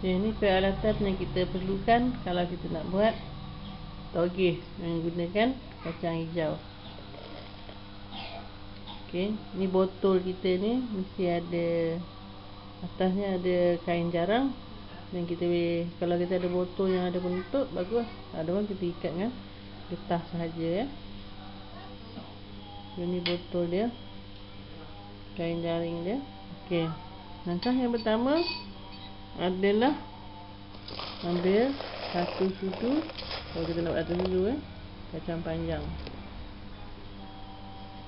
Okay, ini peralatan yang kita perlukan kalau kita nak buat toge menggunakan kacang hijau. Okey, ni botol kita ni mesti ada atasnya ada kain jarang dan kita boleh kalau kita ada botol yang ada penutup bagus. Ada orang kita ikat dengan getah sahaja ya. Ini botol dia. Kain jaring dia. Okey. Langkah yang pertama adalah ambil satu sudu. Kalau kita nak buat satu sudu eh kacang panjang.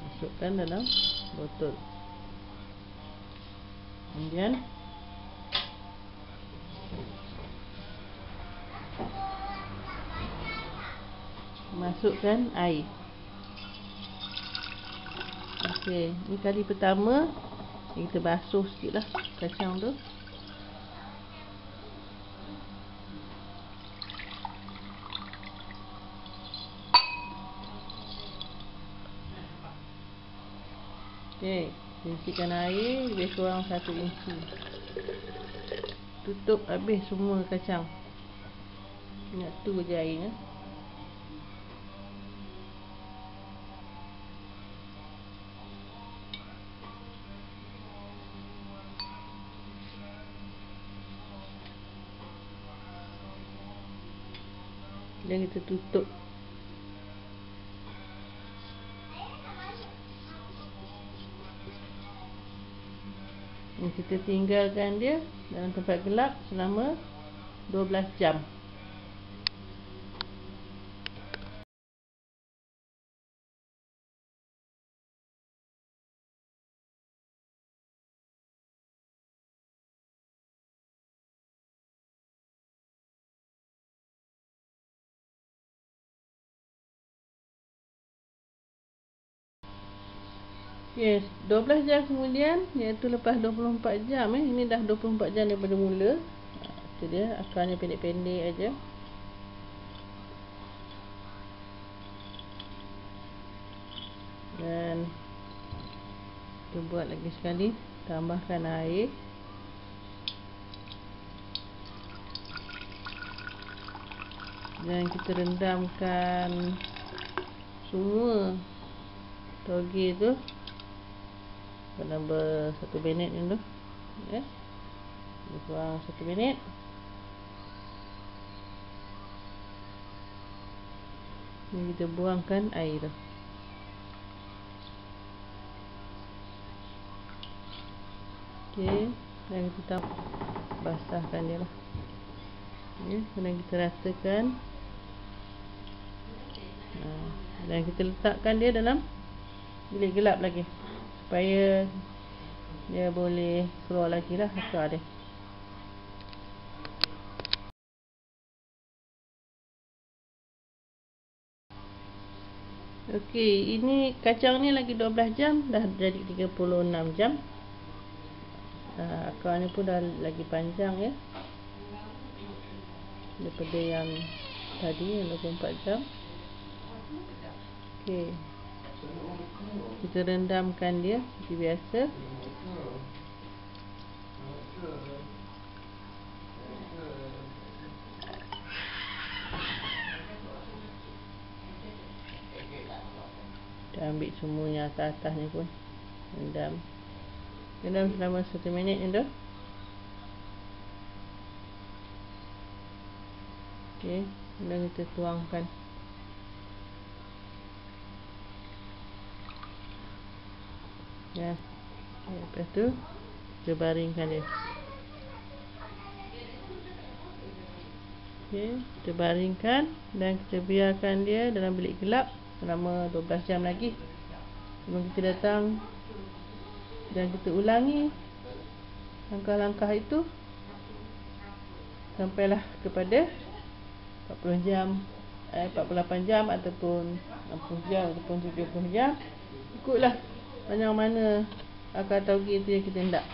Masukkan dalam botol. Kemudian masukkan air. Okey, ni kali pertama kita basuh sikitlah kacang tu. Okey, isikan air lebih kurang 1 inci. Tutup habis semua kacang. Ingat tu je airnya. Dan kita tutup Dan kita tinggalkan dia dalam tempat gelap selama 12 jam. Yes, 12 jam kemudian iaitu lepas 24 jam eh ini dah 24 jam daripada mula. Itu dia akarnya pendek-pendek aja. Dan kita buat lagi sekali, tambahkan air. Dan kita rendamkan semua toge tu ber satu minit dulu. Ya. Lebih kurang satu minit. Ni kita buangkan air ok dan kita basahkan dia lah. Ya, dan kita ratakan. Dan kita letakkan dia dalam bilik gelap lagi supaya dia boleh keluar lagi lah akar dia. Ok ini kacang ni lagi 12 jam dah jadi 36 jam. Uh, akar ni pun dah lagi panjang ya. Daripada yang tadi yang 24 jam. Ok kita rendamkan dia seperti biasa. Kita ambil semuanya atas-atas ni pun. Rendam. Rendam selama 1 minit ni tu ok dan kita tuangkan ya. Lepas tu kita baringkan dia. Ok kita baringkan dan kita biarkan dia dalam bilik gelap selama 12 jam lagi. Sebelum kita datang dan kita ulangi langkah-langkah itu sampailah kepada 40 jam eh, 48 jam ataupun 60 jam ataupun 70 jam ikutlah banyak mana akar tauge tu yang kita hendak